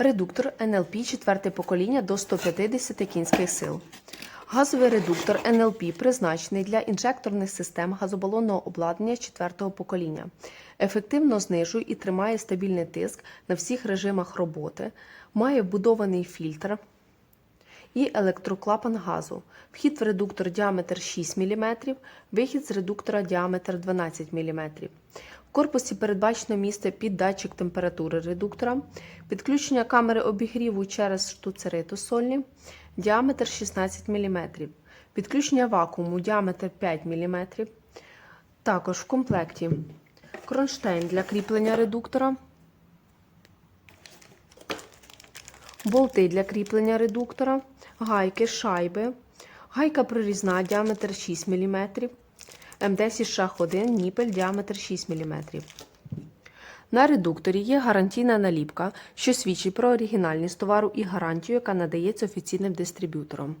Редуктор НЛП 4 покоління до 150 кінських сил. Газовий редуктор НЛП призначений для інжекторних систем газобалонного обладнання 4 покоління. Ефективно знижує і тримає стабільний тиск на всіх режимах роботи, має вбудований фільтр і електроклапан газу. Вхід в редуктор діаметр 6 мм, вихід з редуктора діаметр 12 мм. В корпусі передбачено місце під датчик температури редуктора, підключення камери обігріву через штуцери сольні, діаметр 16 мм, підключення вакууму діаметр 5 мм. Також в комплекті кронштейн для кріплення редуктора, болти для кріплення редуктора, гайки, шайби, гайка прорізна діаметр 6 мм, М10 шах 1 ніпель діаметр 6 мм. На редукторі є гарантійна наліпка, що свідчить про оригінальність товару і гарантію, яка надається офіційним дистриб'ютором.